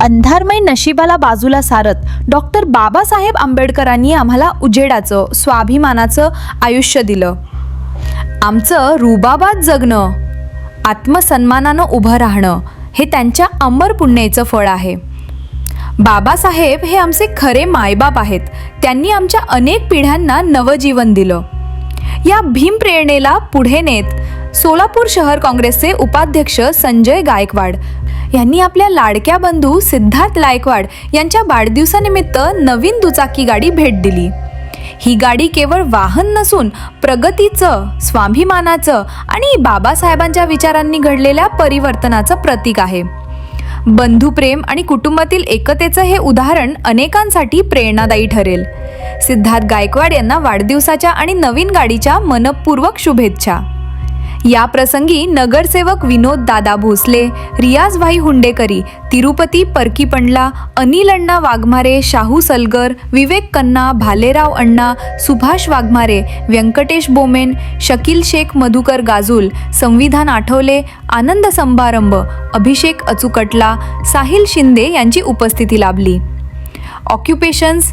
अंधारमय नशिबाला बाजूला सारत डॉक्टर बाबासाहेब आंबेडकरांनी आम्हाला उजेडाचं स्वाभिमानाचं आयुष्य दिलं. आमचं रुबाबात जगणं आत्मसन्मानानं उभं राहणं हे त्यांच्या अमर पुण्याचं फळ आहे. बाबासाहेब हे आमचे खरे मायबाप आहेत. त्यांनी आमच्या अनेक पिढ्यांना नवजीवन दिलं. या भीम प्रेरणेला पुढे नेत सोलापूर शहर काँग्रेसचे उपाध्यक्ष संजय गायकवाड यांनी आपल्या लाडक्या बंधू सिद्धार्थ गायकवाड यांच्या वाढदिवसानिमित्त नवीन दुचाकी गाडी भेट दिली. ही गाडी केवळ वाहन नसून प्रगतीचं स्वाभिमानाचं आणि बाबासाहेबांच्या विचारांनी घडलेल्या परिवर्तनाचं प्रतीक आहे. बंधुप्रेम आणि कुटुंबातील एकतेचं हे उदाहरण अनेकांसाठी प्रेरणादायी ठरेल. सिद्धार्थ गायकवाड यांना वाढदिवसाच्या आणि नवीन गाडीच्या मनपूर्वक शुभेच्छा. या प्रसंगी नगरसेवक विनोद दादा भोसले रियाज भाई हुंडेकरी तिरुपती परकी पंडला अनिल अण्णा वाघमारे शाहू सलगर विवेक कन्ना भालेराव अण्णा सुभाष वाघमारे व्यंकटेश बोमेन शकील शेख मधुकर गाजुल संविधान आठवले आनंद समारंभ अभिषेक अचुकटला साहिल शिंदे यांची उपस्थिती लाभली. ऑक्युपेशन्स